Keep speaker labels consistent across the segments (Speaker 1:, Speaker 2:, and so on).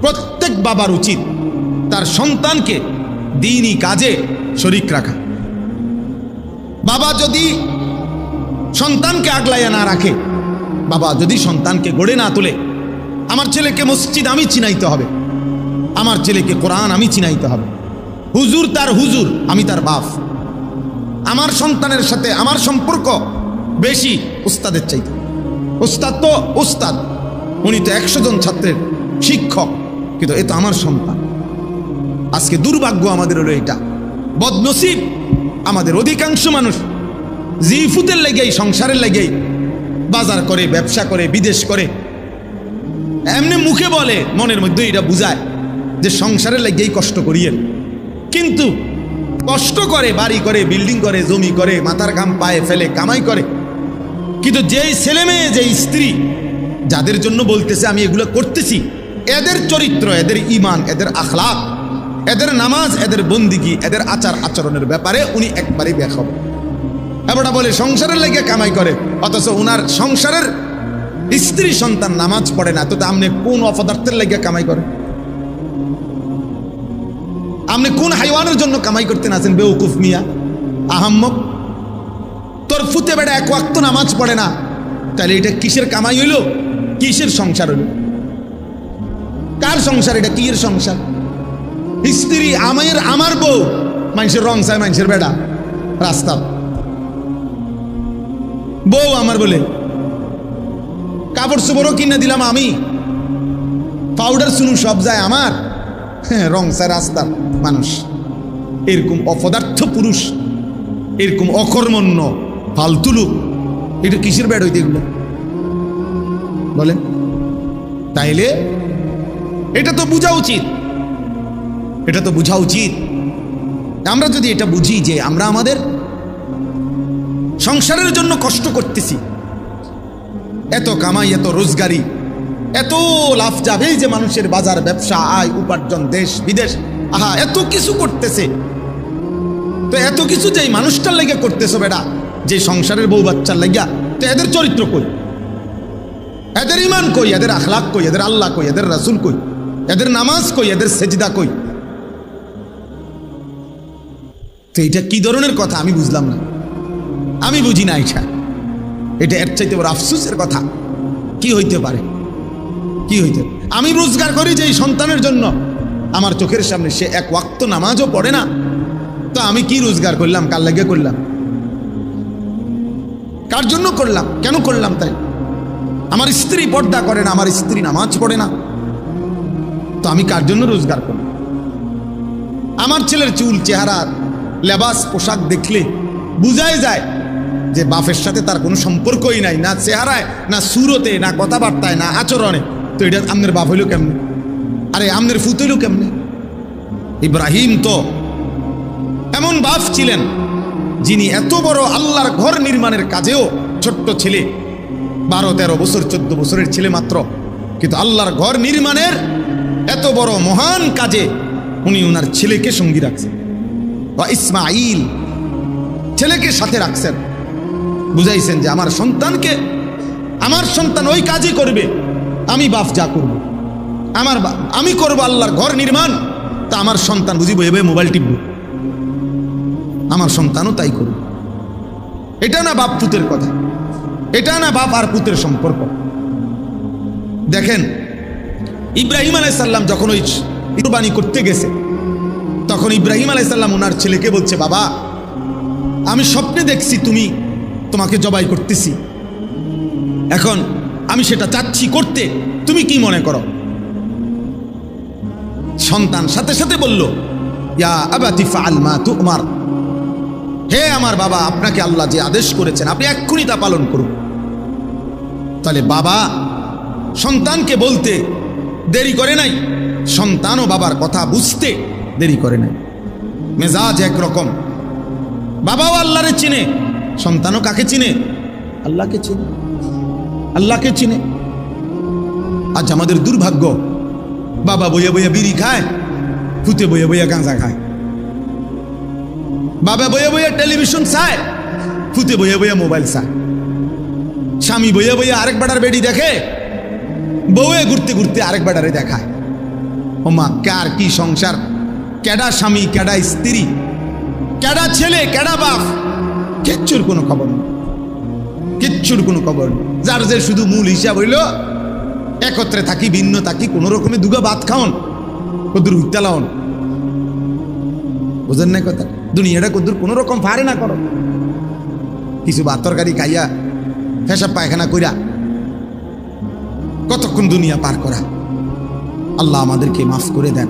Speaker 1: প্রত্যেক বাবার উচিত তার সন্তানকে দিনই কাজে শরিক রাখা। বাবা যদি সন্তানকে আগলাইয়া না রাখে, বাবা যদি সন্তানকে গড়ে না তোলে, আমার ছেলেকে মসজিদ আমি চিনাইতে হবে, আমার ছেলেকে কোরআন আমি চিনাইতে হবে। হুজুর তার হুজুর, আমি তার বাপ। আমার সন্তানের সাথে আমার সম্পর্ক বেশি উস্তাদের চাইতে। উস্তাদ তো উস্তাদ, উনি তো একশো জন ছাত্রের শিক্ষক। কিন্তু এ তো আমার সন্তান। আজকে দুর্ভাগ্য আমাদের হলো এটা। বদনসিব আমাদের অধিকাংশ মানুষ জিফুতের লেগেই, সংসারের লেগেই বাজার করে, ব্যবসা করে, বিদেশ করে। এমনি মুখে বলে, মনের মধ্যে এটা বুঝায় যে সংসারের লেগেই কষ্ট করিয়েন কিন্তু কষ্ট করে, বাড়ি করে, বিল্ডিং করে, জমি করে, মাথার ঘাম পায়ে ফেলে, কামাই করে। কিন্তু যেই ছেলে মেয়ে যেই স্ত্রী, যাদের জন্য বলতেছে, আমি এগুলো করতেছি এদের চরিত্র, এদের ইমান এদের আখলাক, এদের নামাজ, এদের বন্দিগি, এদের আচার আচরণের ব্যাপারে উনি একবারেই বেখব। এবারটা বলে, সংসারের লেগে কামাই করে, অথচ উনার সংসারের স্ত্রী সন্তান নামাজ পড়ে না, তো আপনি কোন অপদার্থের লেগে কামাই করে? আপনি কোন হাইওয়ানের জন্য কামাই করতে আছেন বেউকুফ মিয়া? আহাম্মক? তোর ফুতে বেড়া এক নামাজ পড়ে না তাহলে এটা কিসের কামাই হইল? কিসের সংসার হইল? কার সংসার এটা? কিয়ের সংসার? স্ত্রী আমার আমার বউ। মানুষের রং চায় মানুষের বেড়া। রাস্তা। বউ আমার বলে, কাপড় চোপড়ও কিনে দিলাম আমি। পাউডার শুনু সব যায় আমার। হ্যাঁ রং চায় রাস্তার মানুষ। এরকম অপদার্থ পুরুষ, এরকম অকর্মণ্য, ফালতু এটা কিসের ব্যাড হইতে এগুলো? বলেন তাইলে এটা তো বোঝা উচিত। এটা তো বোঝা উচিত। আমরা যদি এটা বুঝি যে আমরা আমাদের সংসারের জন্য কষ্ট করতেছি, এত কামাই, এত রোজগারি, এত লাভ যাবে যে মানুষের বাজার, ব্যবসা, আয়, উপার্জন, দেশ, বিদেশ, আহা, এত কিছু করতেছে। তো এত কিছু যে মানুষটার লেগে করতেছো বেটা, যে সংসারের বউ বাচ্চার লেগা, তো এদের চরিত্র কই? এদের ইমান কই? এদের আখলাক কই? এদের আল্লাহ কই? এদের রাসুল কই? এদের নামাজ কই, এদের সেজদা কই? তো এটা কি ধরনের কথা? আমি বুঝলাম না। আমি বুঝি না এটা এটা এর চাইতে বড় আফসুসের কথা। কি হইতে পারে? কি হইতে আমি রোজগার করি যে এই সন্তানের জন্য। আমার চোখের সামনে সে এক ওয়াক্ত নামাজও পড়ে না। তো আমি কি রোজগার করলাম? কার লেগে করলাম? কার জন্য করলাম? কেন করলাম তাই? আমার স্ত্রী পর্দা করে না, আমার স্ত্রী নামাজ পড়ে না। তো আমি কার জন্য রোজগার করলাম আমার ছেলের চুল, চেহারা, লেবাস, পোশাক দেখলে বুঝাই যায় যে বাপের সাথে তার কোনো সম্পর্কই নাই, না চেহারায়, না সুরতে, না কথাবার্তায়, না আচরণে। তো এটা আমনের বাপ হইল কেমনে? আরে আমনের ফুত হইল কেমনে? ইব্রাহিম তো এমন বাপ ছিলেন যিনি এত বড় আল্লাহর ঘর নির্মাণের কাজেও ছোট্ট ছেলে, বারো তেরো বছর, চোদ্দ বছরের ছেলে মাত্র। কিন্তু আল্লাহর ঘর নির্মাণের এত বড় মহান কাজে উনি ওনার ছেলেকে সঙ্গী রাখছেন। বা ইসমাইল ছেলেকে সাথে রাখছেন। বুঝাইছেন যে আমার সন্তানকে, আমার সন্তান ওই কাজই করবে, আমি বাপ যা করব। আমার আমি করব আল্লাহর ঘর নির্মাণ, তা আমার সন্তান বুঝিব এভাবে মোবাইল টিপব। আমার সন্তানও তাই করবে। এটা না বাপ পুতের কথা, এটা না বাপ আর পুতের সম্পর্ক। দেখেন ইব্রাহিম আলাইসাল্লাম যখন ওই কুরবানি করতে গেছে, তখন ইব্রাহিম আলাইসাল্লাম ওনার ছেলেকে বলছে, বাবা, আমি স্বপ্নে দেখছি তুমি তোমাকে জবাই করতেছি। এখন আমি সেটা চাচ্ছি করতে, তুমি কি মনে করো? সন্তান সাথে সাথে বলল, ইয়া আবাতি ফাআল মা তুমার। হে আমার বাবা, আপনাকে আল্লাহ যে আদেশ করেছেন, আপনি এক্ষুনি তা পালন করুন। তাহলে বাবা সন্তানকে বলতে দেরি করে নাই। সন্তানও বাবার কথা বুঝতে দেরি করে নাই। মেজাজ একরকম। বাবাও আল্লাহরে চিনে। সন্তানও কাকে চিনে? আল্লাহকে চিনে। আল্লাহকে চিনে। আজ আমাদের দুর্ভাগ্য। বাবা বইয়া বইয়া বিড়ি খায় ফুতে বইয়া বইয়া গাঁজা খায়। বাবা বইয়া বইয়া টেলিভিশন চায় ফুতে বইয়া বইয়া মোবাইল চায়। স্বামী বইয়া বইয়া আরেক বেটার বেডি দেখে বউয়ে ঘুরতে ঘুরতে আরেক বেটারে দেখায়। ও মা কার কি সংসার? ক্যাডা স্বামী, কেডা স্ত্রী? কেডা ছেলে ক্যাডা বাপ? কিচ্ছুর কোনো খবর নেই। কিচ্ছুর কোনো খবর নেই। যার যে শুধু মূল হিসাব হইল, একত্রে থাকি, ভিন্ন থাকি, কোনো রকমে দুগা ভাত খাওন, কদুর হুইতালাওন বুঝেন না কথা? দুনিয়াটা কদুর কোনো রকম ফারে না করো। কিছু ভাত তরকারি খাইয়া, ফেসাব পায়খানা কইরা কতক্ষণ দুনিয়া পার করা? আল্লাহ আমাদেরকে মাফ করে দেন।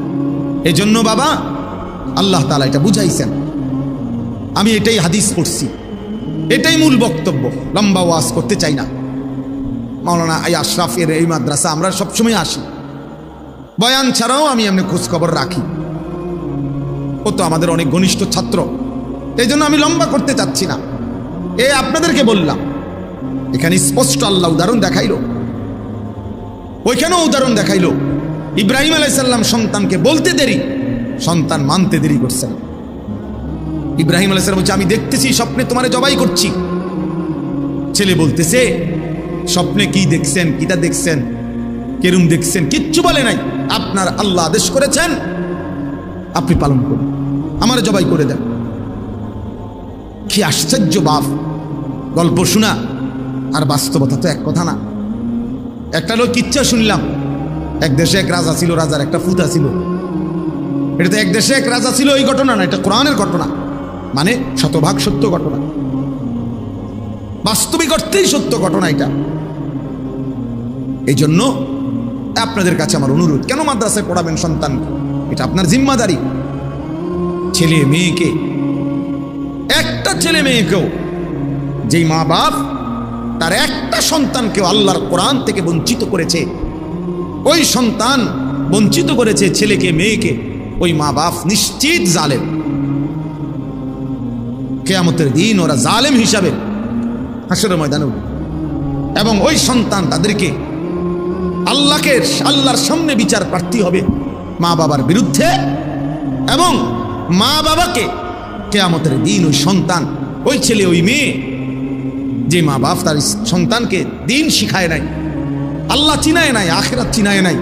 Speaker 1: এই জন্য বাবা, আল্লাহ তালা এটা বুঝাইছেন। আমি এটাই হাদিস পড়ছি। এটাই মূল বক্তব্য। লম্বা ওয়াজ করতে চাই না। মাওলানা এই আশরাফের এই মাদ্রাসা, আমরা সবসময় আসি। বয়ান ছাড়াও আমি এমনি খোঁজখবর রাখি। ও তো আমাদের অনেক ঘনিষ্ঠ ছাত্র। এই জন্য আমি লম্বা করতে চাচ্ছি না। এ আপনাদেরকে বললাম। এখানে স্পষ্ট আল্লাহ উদাহরণ দেখাইল। ওইখানেও উদাহরণ দেখাইল। ইব্রাহিম আলাইসাল্লাম সন্তানকে বলতে দেরি, সন্তান মানতে দেরি করছেন ইব্রাহিম আলাইসাল্লাম বলছে, আমি দেখতেছি, স্বপ্নে তোমারে জবাই করছি। ছেলে বলতেছে, স্বপ্নে কি দেখছেন, কিটা দেখছেন, কেরুম দেখছেন, কিচ্ছু বলে নাই। আপনার আল্লাহ আদেশ করেছেন, আপনি পালন করুন। আমার জবাই করে দেন। কি আশ্চর্য বাপ। গল্প শোনা, আর বাস্তবতা তো এক কথা না। একটা লোক কিচ্ছা শুনলাম। এক দেশে এক রাজা ছিল, রাজার একটা ফুতা ছিল। এটা তো এক দেশে এক রাজা ছিল, এই ঘটনা না, এটা কোরআনের ঘটনা। মানে শতভাগ সত্য ঘটনা। বাস্তবিক অর্থেই সত্য ঘটনা এটা। এই জন্য আপনাদের কাছে আমার অনুরোধ, কেন মাদ্রাসায় পড়াবেন সন্তান? এটা আপনার জিম্মাদারি। ছেলে মেয়েকে, একটা ছেলে মেয়েকেও যেই মা বাপ তার একটা সন্তানকেও আল্লাহর কোরআন থেকে বঞ্চিত করেছে। ওই সন্তান বঞ্চিত করেছে ছেলেকে, মেয়েকে। ওই মা বাপ নিশ্চিত জালেম। কেয়ামতের দিন ওরা জালেম হিসাবে হাসরের ময়দানে। এবং ওই সন্তান তাদেরকে আল্লাহকে, আল্লাহর সামনে বিচার প্রার্থী হবে মা বাবার বিরুদ্ধে। এবং মা বাবাকে কেয়ামতের দিন ওই সন্তান, ওই ছেলে, ওই মেয়ে যে মা বাপ তার সন্তানকে দিন শিখায় নাই, আল্লাহ চিনায় নাই, আখেরাত চিনায় নাই,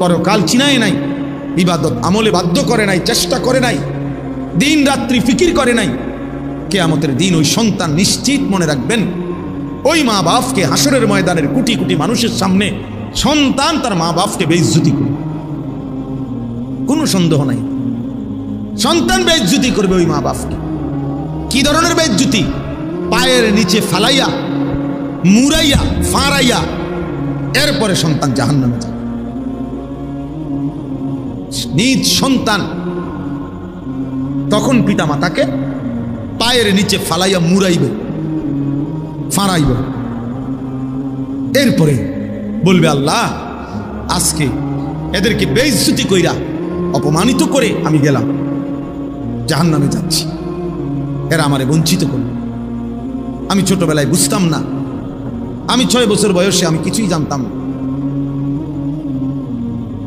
Speaker 1: পরকাল চিনায় নাই, ইবাদত আমলে বাধ্য করে নাই, চেষ্টা করে নাই, দিন রাত্রি ফিকির করে নাই, কেয়ামতের দিন ওই সন্তান নিশ্চিত মনে রাখবেন, ওই মা বাপকে হাসরের ময়দানের কোটি কোটি মানুষের সামনে সন্তান তার মা বাপকে বেইজ্জতি করবে। কোনো সন্দেহ নাই। সন্তান বেইজ্জতি করবে ওই মা বাপকে কি ধরনের বেইজ্জতি? পায়ের নিচে ফালাইয়া মুরাইয়া ফাঁড়াইয়া, এরপরে সন্তান জাহান নামে যায়। নিজ সন্তান তখন পিতা মাতাকে পায়ের নিচে ফালাইয়া মুরাইবে ফাঁড়াইবে। এরপরে বলবে, আল্লাহ, আজকে এদেরকে বেইজ্জতি কইরা অপমানিত করে আমি গেলাম জাহান নামে যাচ্ছি। এরা আমারে বঞ্চিত করল আমি ছোটবেলায় বুঝতাম না। আমি ছয় বছর বয়সে আমি কিছুই জানতাম না।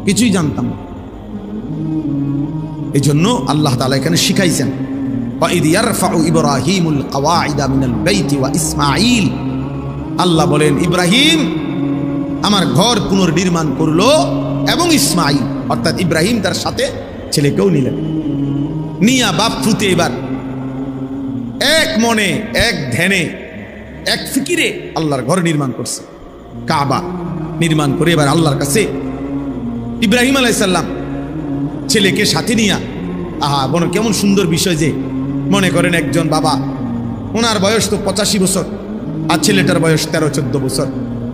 Speaker 1: কিছুই জানতাম না। এই জন্য আল্লাহ তালা এখানে শিখাইছেন আল্লাহ বলেন, ইব্রাহিম, আমার ঘর পুনর্নির্মাণ করল এবং ইসমাইল অর্থাৎ ইব্রাহিম তার সাথে ছেলেকেও নিলেন। নিয়া বাপ ফুতে এবার। এক মনে, এক ধ্যানে এক ফিকিরে আল্লাহর ঘর নির্মাণ করছে। কাবা নির্মাণ করে এবার আল্লাহর কাছে ইব্রাহিম আলাইসাল্লাম ছেলেকে সাথে নিয়া, আহা, বন, কেমন সুন্দর বিষয় যে। মনে করেন একজন বাবা, ওনার বয়স তো পঁচাশি বছর, আর ছেলেটার বয়স তেরো, চোদ্দ বছর।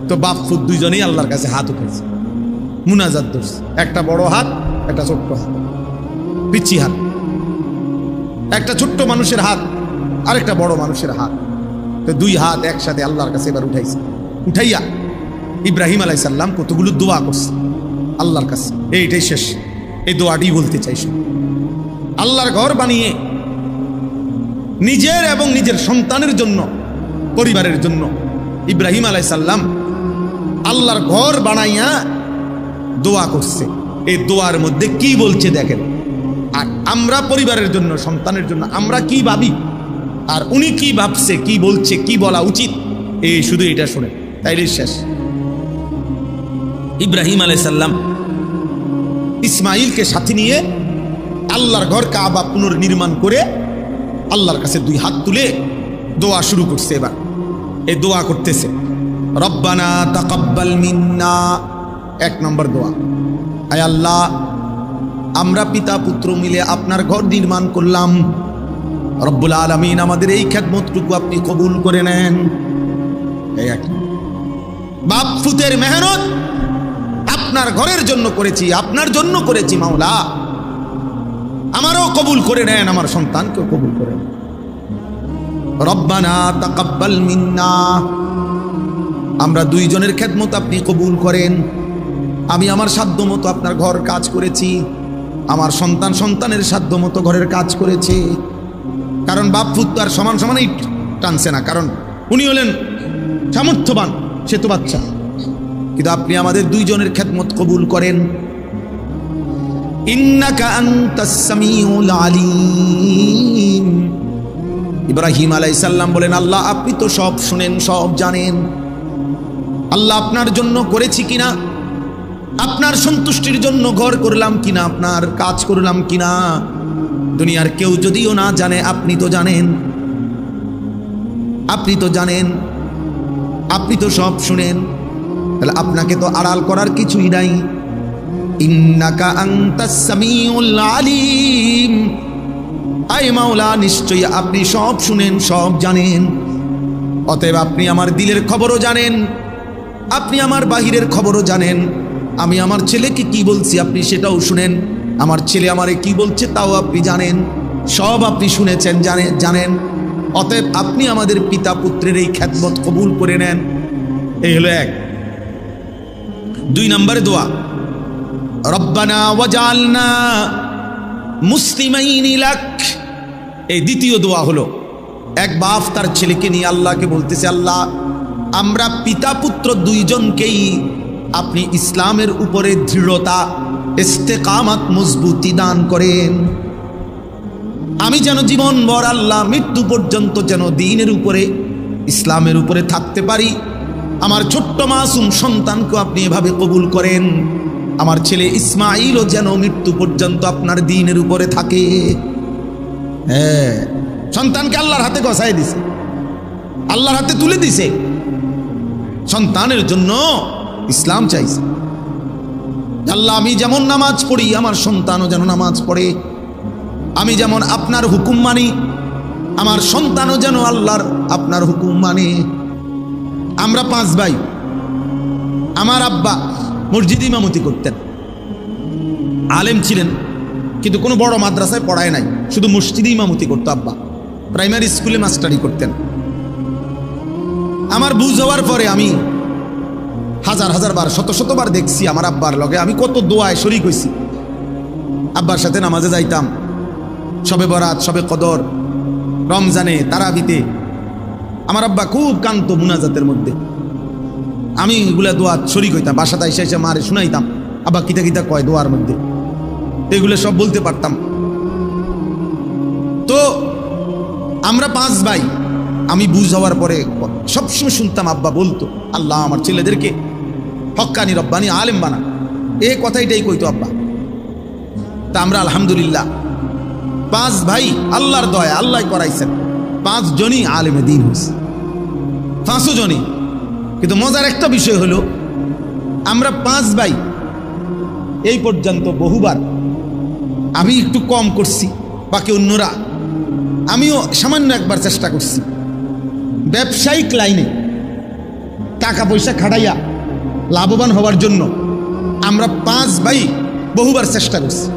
Speaker 1: তো বাপ ফুট দুইজনেই আল্লাহর কাছে হাত উঠেছে মুনাজাত ধরছে। একটা বড় হাত, একটা ছোট্ট হাত। পিচ্ছি হাত। একটা ছোট্ট মানুষের হাত, আরেকটা বড় মানুষের হাত। তো দুই হাত একসাথে আল্লাহর কাছে এবার উঠাইছে। উঠাইয়া ইব্রাহিম আলাই সাল্লাম কতগুলো দোয়া করছে আল্লাহর কাছে। এইটাই শেষ। এই দোয়াটি বলতে চাইছে আল্লাহর ঘর বানিয়ে নিজের এবং নিজের সন্তানের জন্য, পরিবারের জন্য ইব্রাহিম আলাই সাল্লাম আল্লাহর ঘর বানাইয়া দোয়া করছে। এই দোয়ার মধ্যে কি বলছে দেখেন? আর আমরা পরিবারের জন্য, সন্তানের জন্য আমরা কি ভাবি? আর উনি কি ভাবছে, কি বলছে, কি বলা উচিত এই শুধু এটা শুনে। তাইলে শেষ। ইব্রাহিম আলাইসাল্লাম ইসমাইলকে সাথে নিয়ে আল্লাহর ঘর কাবা পুনর্নির্মাণ করে আল্লাহর কাছে দুই হাত তুলে দোয়া শুরু করছে এবার। এই দোয়া করতেছে, রব্বানা তাকাব্বাল মিন্না। এক নম্বর দোয়া। আয় আল্লাহ, আমরা পিতা পুত্র মিলে আপনার ঘর নির্মাণ করলাম। রব্বুল আলমিন আমাদের এই খেদমতটুকু আপনি কবুল করে নেন। এই মেহনত আপনার ঘরের জন্য করেছি, আপনার জন্য করেছি মাওলা। আমারও কবুল করে নেন, আমার সন্তানকেও কবুল করে নেন। রব্বানা তাকাব্বাল মিন্না। আমরা দুইজনের খেদমত আপনি কবুল করেন। আমি আমার সাধ্য মতো আপনার ঘর কাজ করেছি। আমার সন্তান সন্তানের সাধ্য মতো ঘরের কাজ করেছে। কারণ বাপ পুত তো আর সমান সমানই টানছে না, কারণ উনি হলেন সামর্থ্যবান সে তো বাচ্চা। কিন্তু আপনি আমাদের দুইজনের খেদমত কবুল করেন। ইব্রাহিম আলাইসাল্লাম বলেন, আল্লাহ, আপনি তো সব শুনেন, সব জানেন। আল্লাহ, আপনার জন্য করেছি কিনা? আপনার সন্তুষ্টির জন্য ঘর করলাম কিনা? আপনার কাজ করলাম কিনা? দুনিয়ার কেউ যদিও না জানে, আপনি তো জানেন। আপনি তো জানেন। আপনি তো সব শুনেন। তাহলে আপনাকে তো আড়াল করার কিছুই নাই। ইন্নাকা আনতাস সামিউল আলিম। আই মাওলা, নিশ্চয়ই আপনি সব শুনেন, সব জানেন। অতএব আপনি আমার দিলের খবরও জানেন। আপনি আমার বাহিরের খবরও জানেন। আমি আমার ছেলেকে কি বলছি আপনি সেটাও শুনেন। আমার ছেলে আমারে কি বলছে তাও আপনি জানেন, সব আপনি শুনেছেন, জানে জানেন। অতএব আপনি আমাদের পিতা পুত্রের এই খ্যাতমত কবুল করে নেন। এই হলো এক। দুই নম্বরে দোয়া। রব্বানা ওয়াজালনা মুসলিমাইন লাক। এই দ্বিতীয় দোয়া হলো, এক বাপ তার ছেলেকে নিয়ে আল্লাহকে বলতেছে, আল্লাহ, আমরা পিতা পুত্র দুইজনকেই আপনি ইসলামের উপরে দৃঢ়তা ইস্তেকামাত মজবুতি দান করেন। আমি যেন জীবন বর আল্লাহ মৃত্যু পর্যন্ত যেন দিনের উপরে, ইসলামের উপরে থাকতে পারি। আমার ছোট্ট মাসুম সন্তানকে আপনি এভাবে কবুল করেন। আমার ছেলে ইসমাইলও যেন মৃত্যু পর্যন্ত আপনার দিনের উপরে থাকে। হ্যাঁ সন্তানকে আল্লাহর হাতে গসাই দিছে। আল্লাহর হাতে তুলে দিছে। সন্তানের জন্য ইসলাম চাইছে। আল্লাহ, আমি যেমন নামাজ পড়ি, আমার সন্তানও যেন নামাজ পড়ে। আমি যেমন আপনার হুকুম মানি, আমার সন্তানও যেন আল্লাহর আপনার হুকুম মানে। আমরা পাঁচ ভাই, আমার আব্বা মসজিদ ইমামতি করতেন। আলেম ছিলেন, কিন্তু কোনো বড় মাদ্রাসায় পড়ায় নাই, শুধু মসজিদে ইমামতি করতো আব্বা। প্রাইমারি স্কুলে মাস্টারি করতেন। আমার বুঝ হওয়ার পরে আমি হাজার হাজার বার, শত শতবার দেখছি আমার আব্বার লগে। আমি কত দোয়ায় শরিক হয়েছি আব্বার সাথে নামাজে যাইতাম। সবে বরাত, সবে কদর, রমজানে, তারাবিতে। আমার আব্বা খুব কান্ত মুনাজাতের মধ্যে। আমি এগুলা দোয়া শরিক হইতাম। বাসাতে এসে এসে মারে শুনাইতাম। আব্বা কিতা কিতা কয় দোয়ার মধ্যে? এগুলো সব বলতে পারতাম। তো আমরা পাঁচ ভাই, আমি বুঝ হওয়ার পরে সবসময় শুনতাম আব্বা বলতো, আল্লাহ আমার ছেলেদেরকে হক্কানি রব্বানি, আলেম বানা। এ কথাইটাই কইতো আব্বা। তা আমরা আলহামদুলিল্লাহ, পাঁচ ভাই আল্লাহর দয়া, আল্লাহ করাইছেন। পাঁচ জনই আলেমে দিন হয়েছে পাঁচও জনই। কিন্তু মজার একটা বিষয় হলো, আমরা পাঁচ ভাই এই পর্যন্ত বহুবার আমি একটু কম করছি, বাকি অন্যরা আমিও সামান্য একবার চেষ্টা করছি। ব্যবসায়িক লাইনে টাকা পয়সা খাটাইয়া লাভবান হওয়ার জন্য আমরা পাঁচ ভাই বহুবার চেষ্টা করছি।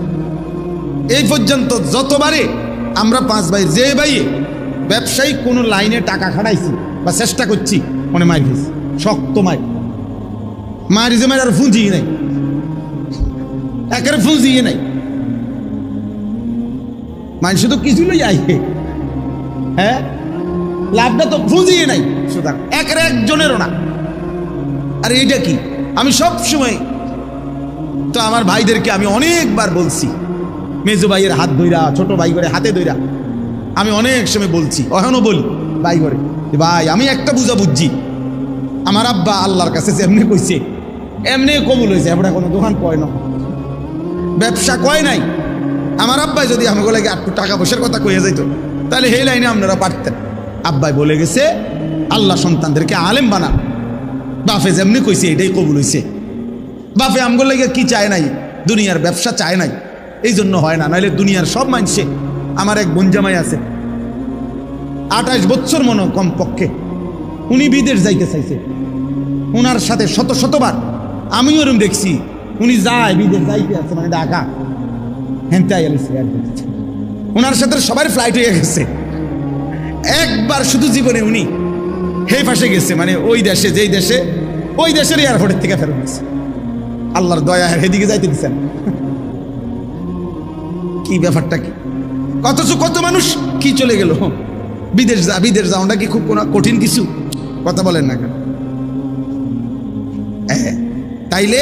Speaker 1: এই পর্যন্ত যতবারে আমরা পাঁচ ভাই, যে ভাই ব্যবসায়ী কোনো লাইনে টাকা খাটাইছি বা চেষ্টা করছি, মনে মার গেছি, শক্ত মার। মারি যে মার আর ফুঁজিয়ে নাই। একের ফুঁজিয়ে নাই। মানুষ তো কিছু লই আইহে হ্যাঁ? লাভটা তো ফুঁজিয়ে নাই। সুতরাং একের একজনেরও না। আর এইটা কি? আমি সব সময় তো আমার ভাইদেরকে আমি অনেকবার বলছি, মেজো ভাইয়ের হাত ধইরা, ছোট ভাই করে হাতে ধইরা, আমি অনেক সময় বলছি এখনও বলি ভাই করে ভাই, আমি একটা বুঝা বুঝছি, আমার আব্বা আল্লাহর কাছে যে এমনি কইছে, এমনি কবুল হয়েছে এবার কোনো দোকান কয় না। ব্যবসা কয় নাই, আমার আব্বাই যদি আমাকে লাগে একটু টাকা পয়সার কথা কয়ে যাইতো, তাহলে সেই লাইনে আপনারা পারতেন। আব্বাই বলে গেছে, আল্লাহ সন্তানদেরকে আলেম বানান। বাফে যেমনি কইছে, এটাই কবুল হইছে। বাফে আমগুলো লাগে কি চায় নাই? দুনিয়ার ব্যবসা চায় নাই। এই জন্য হয় না নাহলে দুনিয়ার সব মানছে আমার এক বঞ্জামাই আছে। আঠাশ বছর মনে কমপক্ষে। উনি বিদেশ যাইতে চাইছে। ওনার সাথে শত শতবার আমিও ওরম দেখছি, উনি যায় বিদেশ যাইতে আছে মানে ঢাকা। আলিসি ওনার সাথে সবার ফ্লাইট হয়ে গেছে। একবার শুধু জীবনে উনি হে পাশে গেছে মানে ওই দেশে, যেই দেশে, ওই দেশের এয়ারপোর্টের থেকে ফেরত গেছে। আল্লাহর দয়া হেদিকে যাইতে দিচ্ছেন কি ব্যাপারটা কি? অথচ কত মানুষ কি চলে গেল? বিদেশ যা, বিদেশ যাওয়াটা কি খুব কোনো কঠিন কিছু? কথা বলেন না কেন? তাইলে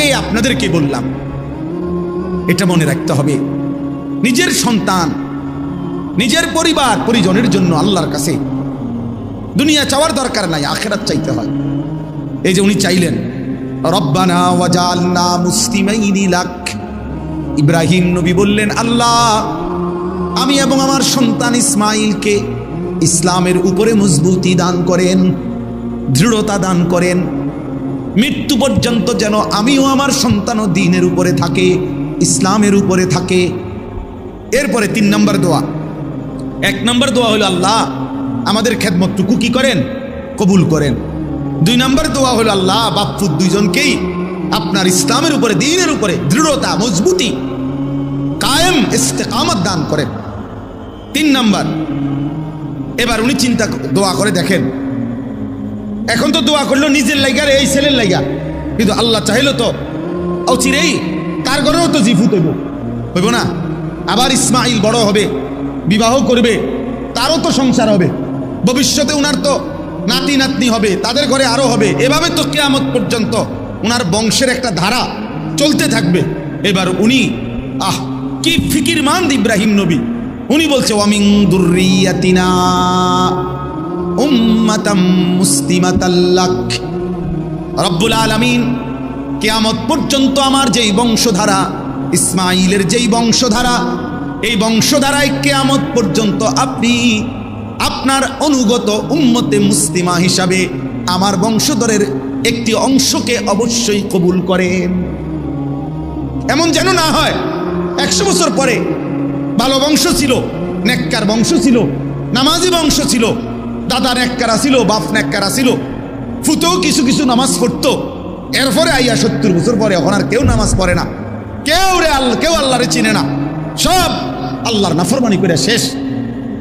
Speaker 1: এই আপনাদেরকে বললাম, এটা মনে রাখতে হবে। নিজের সন্তান, নিজের পরিবার, পরিজনের জন্য আল্লাহর কাছে দুনিয়া চাওয়ার দরকার নাই, আখেরাত চাইতে হয়। এই যে উনি চাইলেন, রব্বানা ওয়াজালনা মুসলিমাইনি লাক। ইব্রাহিম নবী বললেন, আল্লাহ, আমি এবং আমার সন্তান ইসমাইলকে ইসলামের উপরে মজবুতি দান করেন, দৃঢ়তা দান করেন। মৃত্যু পর্যন্ত যেন আমিও আমার সন্তানও দিনের উপরে থাকে, ইসলামের উপরে থাকে। এরপরে তিন নম্বর দোয়া। এক নম্বর দোয়া হলো, আল্লাহ আমাদের খেদমতটুকু কি করেন? কবুল করেন। দুই নম্বর দোয়া হলো আল্লাহ বাপ্পু দুইজনকেই আপনার ইসলামের উপরে, দিনের উপরে দৃঢ়তা, মজবুতি কায়েম, ইস্তেকামত দান করেন। তিন নম্বর, এবার উনি চিন্তা দোয়া করে দেখেন। এখন তো দোয়া করল নিজের লাইগা এই ছেলের লাইগা। কিন্তু আল্লাহ চাইলো তো, অচিরেই তার ঘরেও তো জিফুত হইব হইব না? আবার ইসমাইল বড় হবে, বিবাহ করবে, তারও তো সংসার হবে। ভবিষ্যতে উনার তো নাতি নাতনি হবে, তাদের ঘরে আরও হবে। এভাবে তো কেয়ামত পর্যন্ত উনার বংশের একটা ধারা চলতে থাকবে। এবার উনি, আহ, কি ফিকির মান ইব্রাহিম নবী। উনি বলছে ওয়ামিং দুর্রিয়াতিনা উম্মাতাম মুসলিমাতাল্লাক রব্বুল আলামিন, কেয়ামত পর্যন্ত আমার যেই বংশধারা ইসমাইলের যেই বংশধারা, এই বংশধারায় কেয়ামত পর্যন্ত আপনি আপনার অনুগত উম্মতে মুসলিমা হিসাবে আমার বংশধরের একটি অংশকে অবশ্যই কবুল করেন। এমন যেন না হয়, একশো বছর পরে ভালো বংশ ছিল, নেককার বংশ ছিল, নামাজি বংশ ছিল, দাদা নেককারা ছিল, বাপ নেককারা ছিল, ফুতেও কিছু কিছু নামাজ পড়তো। এরপরে আইয়া সত্তর বছর পরে এখন আর কেউ নামাজ পড়ে না। কেউ রে আল্লাহ, কেউ আল্লাহরে চিনে না। সব আল্লাহর নাফরমানি করে শেষ।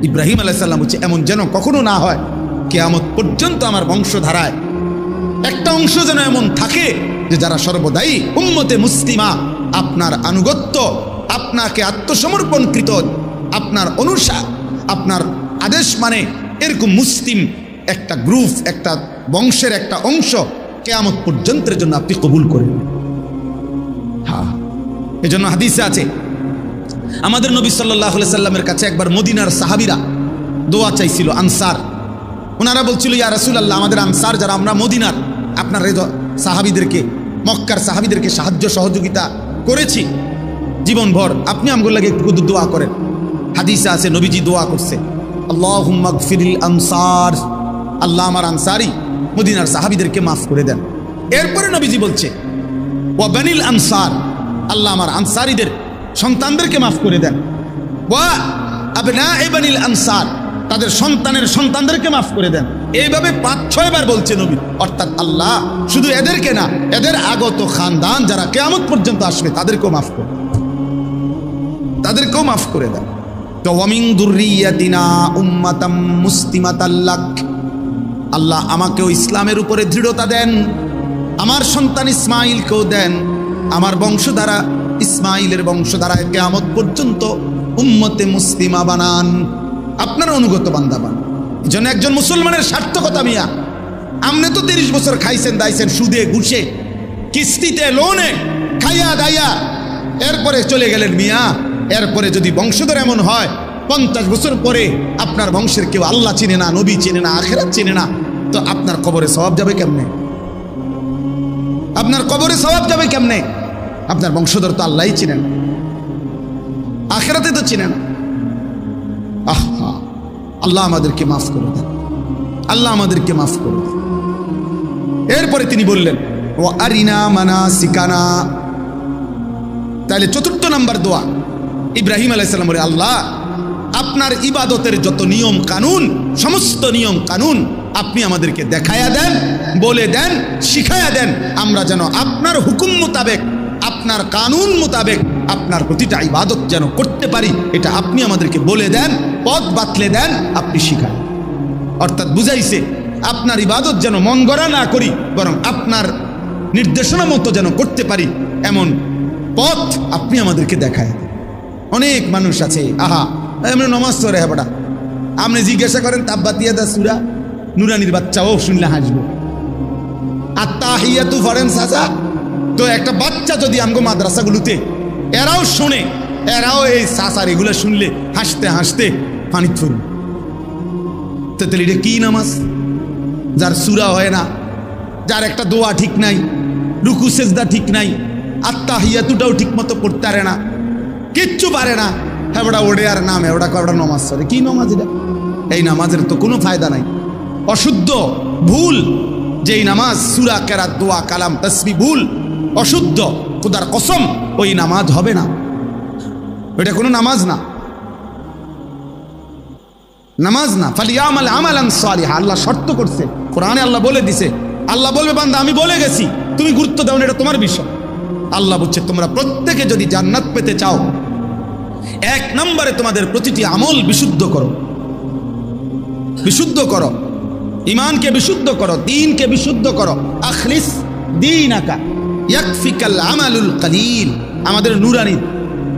Speaker 1: ইব্রাহিম আলাইসাল্লাম হচ্ছে এমন যেন কখনো না হয়, কেয়ামত পর্যন্ত আমার বংশধারায় একটা অংশ যেন এমন থাকে যে যারা সর্বদাই উম্মতে মুসলিমা, আপনার আনুগত্য, আপনাকে আত্মসমর্পণকৃত, আপনার অনুসার আপনার আদেশ মানে এরকম মুসলিম একটা গ্রুপ, একটা বংশের একটা অংশ কেয়ামত পর্যন্তের জন্য আপনি কবুল করেন হ্যাঁ এজন্য হাদিসে আছে আমাদের নবী সাল্লাহ সাল্লামের কাছে একবার মদিনার সাহাবিরা দোয়া চাইছিল, আনসার। ওনারা বলছিল, ইয়া রাসূলুল্লাহ, আমাদের আনসার যারা, আমরা মদিনার আপনার সাহাবিদেরকে, মক্কার সাহাবিদেরকে সাহায্য সহযোগিতা করেছি। জীবনভর আপনি আমগুলো লাগে একটু দোয়া করেন। হাদিসা আছে, নবীজি দোয়া করছে আল্লাহ ফিরিল আনসার। আল্লাহ আমার আনসারি মদিনার সাহাবিদেরকে মাফ করে দেন। এরপরে নবীজি বলছে ও বানিল আনসার। আল্লাহ আমার আনসারিদের সন্তানদেরকে মাফ করে দেন। ওয়া আবনা এবানিল আনসার, তাদের সন্তানের সন্তানদেরকে মাফ করে দেন। এইভাবে পাঁচ ছয়বার বলছে নবী। অর্থাৎ আল্লাহ শুধু এদেরকে না, এদের আগত খানদান যারা কেয়ামত পর্যন্ত আসবে, তাদেরকেও মাফ করে তাদেরকেও মাফ করে দেন। তো ওয়ামিং দুর্রিয়াতিনা উম্মাতাম মুস্তিমাতাল্লাক আল্লাহ আমাকেও ইসলামের উপরে দৃঢ়তা দেন। আমার সন্তান ইসমাইলকেও দেন। আমার বংশধারা ইসমাইলের বংশধারায় কেয়ামত পর্যন্ত উম্মতে মুসলিমা বানান। আপনার অনুগত বান্দা বান। জন্য একজন মুসলমানের সার্থকতা মিয়া, আপনি তো তিরিশ বছর খাইছেন, দাইছেন, সুদে, ঘুষে, কিস্তিতে, লোনে, খাইয়া দাইয়া, এরপরে চলে গেলেন মিয়া। এরপরে যদি বংশধর এমন হয়, পঞ্চাশ বছর পরে আপনার বংশের কেউ আল্লাহ চিনে না, নবী চিনে না, আখেরাত চিনে না, তো আপনার কবরে স্বভাব যাবে কেমনে? আপনার কবরে স্বভাব যাবে কেমনে? আপনার বংশধর তো আল্লাহই চিনেন। আখেরাতে তো চিনেন। আহা আল্লাহ আমাদেরকে মাফ করে দেন। আল্লাহ আমাদেরকে মাফ করে দেন। এরপরে তিনি বললেন, ও আরিনা মানা সিকানা তাহলে চতুর্থ নাম্বার দোয়া। ইব্রাহিম আলাইসাল্লাম বলে, আল্লাহ, আপনার ইবাদতের যত নিয়ম কানুন, সমস্ত নিয়ম কানুন আপনি আমাদেরকে দেখায়া দেন, বলে দেন, শিখায়া দেন। আমরা যেন আপনার হুকুম মোতাবেক আপনার কানুন মোতাবেক আপনার প্রতিটা ইবাদত যেন করতে পারি, এটা আপনি আমাদেরকে বলে দেন, পথ বাতলে দেন, আপনি শিখান। অর্থাৎ বুঝাইছে, আপনার ইবাদত যেন মন গড়া না করি, বরং আপনার নির্দেশনা মতো যেন করতে পারি, এমন পথ আপনি আমাদেরকে দেখায় অনেক মানুষ আছে, আহা, এমনি নমাজ তো রে আপনি জিজ্ঞাসা করেন তাব্বাতিয়া দা সুরা? নুরানির বাচ্চা ও শুনলে হাসবো। আর তাহিয়াতু ফরেন সাজা? তো একটা বাচ্চা যদি আমগো মাদ্রাসাগুলোতে, এরাও শোনে, এরাও এই সাসার এগুলো শুনলে হাসতে হাসতে পানি থুরবে তো তাহলে এটা কি নামাজ? যার সুরা হয় না, যার একটা দোয়া ঠিক নাই, রুকু, সেজদা ঠিক নাই আত্মা হিয়াতুটাও ঠিক মতো পড়তে পারে না, কিচ্ছু পারে না হ্যাঁ ওড়ে আর নামে ওটা কটা নমাজ সরে কি নমাজ এটা? এই নামাজের তো কোনো ফায়দা নাই। অশুদ্ধ, ভুল, যেই নামাজ, সুরা, কেরাত, দোয়া, কালাম, তসবি, ভুল অশুদ্ধ। খুদার কসম ওই নামাজ হবে না। এটা কোনো নামাজ না। নামাজ না। ফালিয়ামাল আমালান সালিহা। আল্লাহ শর্ত করছে। কোরআনে আল্লাহ বলে দিছে। আল্লাহ বলবে বান্দা আমি বলে গেছি। তুমি গুরুত্ব দাও না, এটা তোমার বিষয়। আল্লাহ বলছে তোমরা প্রত্যেকে যদি জান্নাত পেতে চাও এক নম্বরে তোমাদের প্রতিটি আমল বিশুদ্ধ করো। বিশুদ্ধ করো। ইমানকে বিশুদ্ধ করো দিনকে বিশুদ্ধ করো। আখলিস দিন আকা আমাদের নুরানি।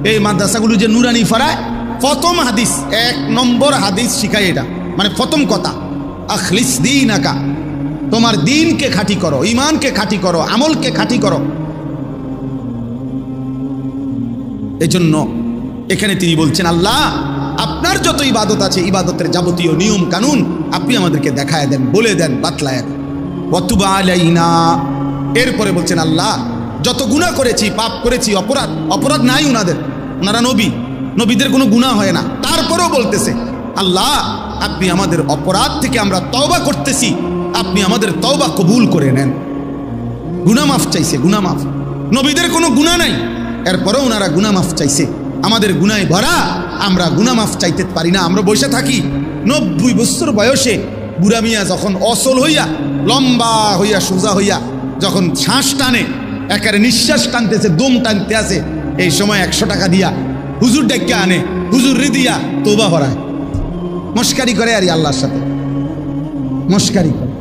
Speaker 1: এই মাদ্রাসাগুলো যে নুরানি ফরায়, প্রথম হাদিস, এক নম্বর হাদিস শিখায় এটা। মানে প্রথম কথা, আখলিস দিন আকা তোমার দিনকে খাঁটি করো ইমানকে খাঁটি করো, আমলকে খাঁটি করো। এজন্য এখানে তিনি বলছেন, আল্লাহ, আপনার যত ইবাদত আছে, ইবাদতের যাবতীয় নিয়ম কানুন, আপনি আমাদেরকে দেখায় দেন, বলে দেন, বাতলায় অতুবা আলাইনা এরপরে বলছেন, আল্লাহ, যত গুণা করেছি, পাপ করেছি, অপরাধ অপরাধ নাই উনাদের। ওনারা নবী। নবীদের কোনো গুণা হয় না। তারপরেও বলতেছে, আল্লাহ, আপনি আমাদের অপরাধ থেকে আমরা তওবা করতেছি। আপনি আমাদের তওবা কবুল করে নেন। গুনা মাফ চাইছে গুনা মাফ। নবীদের কোনো গুণা নাই। এরপরেও ওনারা গুনা মাফ চাইছে। আমাদের গুনায় ভরা, আমরা গুনা মাফ চাইতে পারি না। আমরা বসে থাকি। নব্বই বছর বয়সে বুড়া মিয়া যখন অসল হইয়া, লম্বা হইয়া, সোজা হইয়া যখন শ্বাস টানে একারে নিঃশ্বাস টানতেছে, দম টানতে আছে, এই সময় একশো টাকা দিয়া হুজুর ডেকে আনে, হুজুর রি দিয়া তোবা ভরায়। মস্কারি করে আর আল্লাহর সাথে। মস্কারি করে।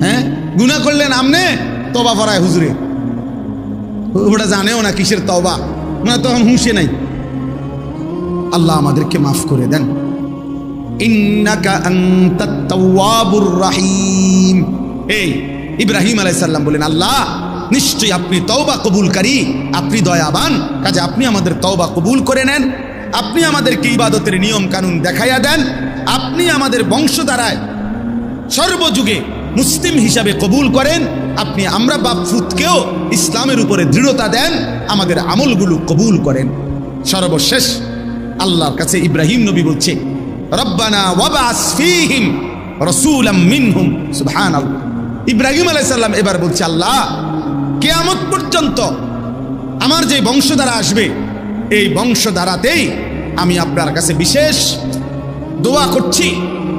Speaker 1: হ্যাঁ? গুণা করলেন আমনে? তবা ভরায় হুজুরে। ওটা জানেও না কিসের তবা ওনা তখন হুঁশে নাই। আল্লাহ আমাদেরকে মাফ করে দেন। ইন্নাকা রাহিম। এই ইব্রাহিম আলাইহিস সালাম বলেন, আল্লাহ, নিশ্চয়ই আপনি তওবা কবুলকারী, আপনি দয়াবান। কাজে আপনি আমাদের তওবা কবুল করে নেন, আপনি আমাদেরকে ইবাদতের নিয়ম কানুন দেখাইয়া দেন, আপনি আমাদের বংশ দ্বারায় সর্বযুগে মুসলিম হিসাবে কবুল করেন, আপনি আমরা বাপ ফুতকেও ইসলামের উপরে দৃঢ়তা দেন, আমাদের আমলগুলো কবুল করেন। সর্বশেষ আল্লাহর কাছে ইব্রাহিম নবী বলছে, রব্বানা ওয়াবাস ফীহিম রাসূলাম মিনহুম, সুবহানাল্লাহ। ইব্রাহিম আলাইহিস সালাম এবার বলছে, আল্লাহ, কিয়ামত পর্যন্ত আমার যে বংশধারা আসবে, এই বংশধারাতেই আমি আপনার কাছে বিশেষ দোয়া করছি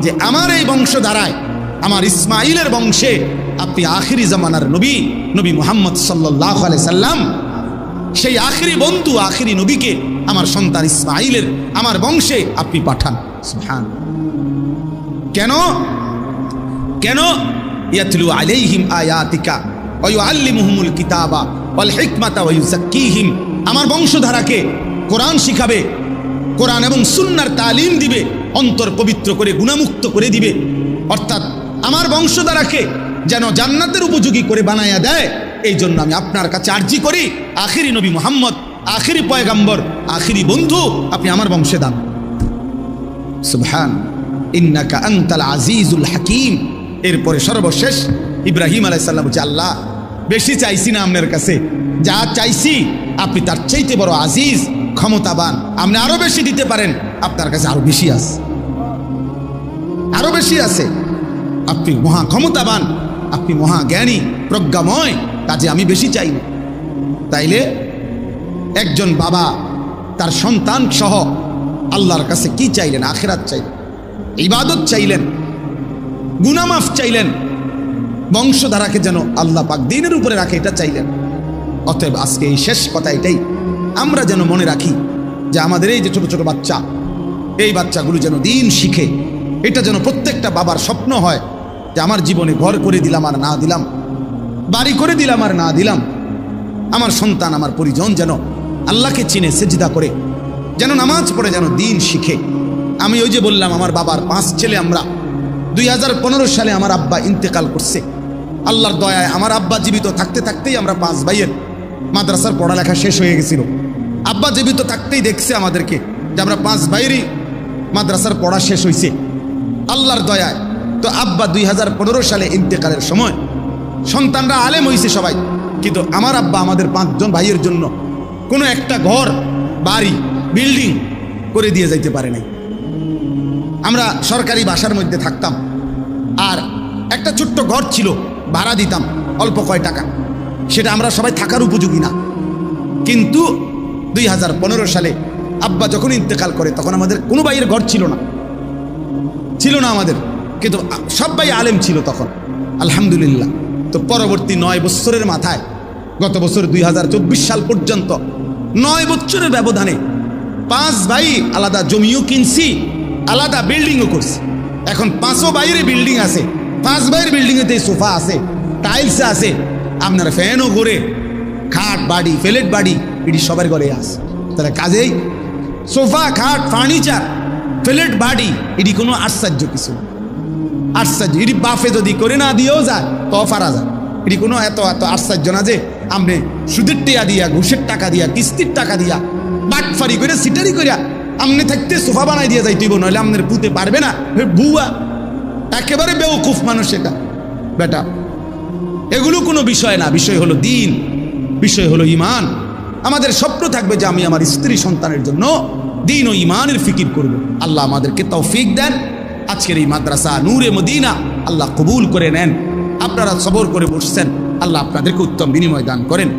Speaker 1: যে আমার এই বংশধারায়, আমার ইসমাইলের বংশে আপনি আখিরি জামানার নবী নবী মুহাম্মদ সাল্লাহ সাল্লাম, সেই আখিরি বন্ধু, আখিরি নবীকে আমার সন্তান ইসমাইলের আমার বংশে আপনি পাঠান। কেন? কেন? ইয়াতলু আলাইহিম আয়াতিকা ওয়া কিতাবা ওয়াল আমার বংশধারাকে কোরআন শিখাবে, কোরআন এবং সুন্নার তালিম দিবে, অন্তর পবিত্র করে, গুণামুক্ত করে দিবে। অর্থাৎ আমার বংশধারাকে যেন জান্নাতের উপযোগী করে বানায়া দেয় এই জন্য আমি আপনার কাছে আর্জি করি, আখিরি নবী মোহাম্মদ, আখিরি পয়গাম্বর, আখিরি বন্ধু আপনি আমার বংশে দান। সুবহান, ইন্নাকা আনতাল আজিজুল হাকিম। এরপরে সর্বশেষ ইব্রাহিম আলাইসাল্লাম বলছে, আল্লাহ, বেশি চাইছি না আপনার কাছে। যা চাইছি, আপনি তার চাইতে বড় আজিজ, ক্ষমতাবান। আপনি আরও বেশি দিতে পারেন, আপনার কাছে আরও বেশি আছে। আরও বেশি আছে। আপনি মহা ক্ষমতাবান, আপনি মহা জ্ঞানী, প্রজ্ঞাময়, কাজে আমি বেশি চাই না। তাইলে একজন বাবা, তার সন্তান সহ আল্লাহর কাছে কি চাইলেন? আখেরাত চাইলেন। ইবাদত চাইলেন। গুনামাফ চাইলেন। বংশধারাকে যেন আল্লাহ পাক দিনের উপরে রাখে, এটা চাইলেন। অতএব আজকে এই শেষ কথা এটাই। আমরা যেন মনে রাখি যে আমাদের এই যে ছোট ছোট বাচ্চা, এই বাচ্চাগুলো যেন দিন শিখে, এটা যেন প্রত্যেকটা বাবার স্বপ্ন হয় যে আমার জীবনে ঘর করে দিলাম আর না দিলাম, বাড়ি করে দিলাম আর না দিলাম। আমার সন্তান, আমার পরিজন যেন আল্লাহকে চিনে, সেজিদা করে, যেন নামাজ পড়ে যেন দিন শিখে। আমি ওই যে বললাম, আমার বাবার পাঁচ ছেলে আমরা দুই হাজার পনেরো সালে আমার আব্বা ইন্তেকাল করছে। আল্লাহর দয়ায় আমার আব্বা জীবিত থাকতে থাকতেই আমরা পাঁচ ভাইয়ের মাদ্রাসার পড়ালেখা শেষ হয়ে গেছিল। আব্বা জীবিত থাকতেই দেখছে আমাদেরকে যে আমরা পাঁচ ভাইয়েরই মাদ্রাসার পড়া শেষ হয়েছে আল্লাহর দয়ায়। তো আব্বা দুই হাজার পনেরো সালে ইন্তেকালের সময় সন্তানরা আলেম হয়েছে সবাই। কিন্তু আমার আব্বা আমাদের পাঁচজন ভাইয়ের জন্য কোনো একটা ঘর, বাড়ি, বিল্ডিং করে দিয়ে যাইতে পারে নাই। আমরা সরকারি বাসার মধ্যে থাকতাম। আর একটা ছোট্ট ঘর ছিল, ভাড়া দিতাম অল্প কয় টাকা। সেটা আমরা সবাই থাকার উপযোগী না। কিন্তু দুই হাজার পনেরো সালে আব্বা যখন ইন্তেকাল করে, তখন আমাদের কোনো ভাইয়ের ঘর ছিল না। ছিল না আমাদের, কিন্তু সব ভাই আলেম ছিল তখন। আলহামদুলিল্লাহ। তো পরবর্তী নয় বছরের মাথায়, গত বছর দুই হাজার চব্বিশ সাল পর্যন্ত নয় বছরের ব্যবধানে পাঁচ ভাই আলাদা জমিও কিনছি, আলাদা বিল্ডিংও করছি। এখন পাঁচও বাইরে বিল্ডিং আছে। পাঁচ ভাইয়ের বিল্ডিংয়েতে সোফা আছে টাইলস আছে। আপনার ফ্যানও ঘুরে খাট, বাড়ি ফেলেট বাড়ি, এটি সবার ঘরে আছে। তাহলে কাজেই সোফা খাট ফার্নিচার ফ্লেট বাড়ি, এটি কোনো আশ্চর্য কিছু। আশ্চর্য, এটি বাফে যদি করে না দিয়েও যায়, তো ফারা যায়। এটি কোনো এত এত আশ্চর্য না যে আপনি সুদের টিয়া দিয়া, ঘুষের টাকা দিয়া, কিস্তির টাকা দিয়া, বাটফারি করে সিটারি করিয়া আমনে থাকতে সোফা বানাই দিয়ে যাই তুইব নইলে আপনার পুঁতে পারবে না। বুয়া একেবারে বেউকুফ মানুষ এটা। বেটা, এগুলো কোনো বিষয় না, বিষয় হলো দিন, বিষয় হলো ইমান আমাদের স্বপ্ন থাকবে যে আমি আমার স্ত্রী সন্তানের জন্য দিন ও ইমানের ফিকির করব। আল্লাহ আমাদেরকে তৌফিক দেন। আজকের এই মাদ্রাসা নূরে মদিনা, আল্লাহ কবুল করে নেন। আপনারা সবর করে বসছেন। আল্লাহ আপনাদেরকে উত্তম বিনিময় দান করেন।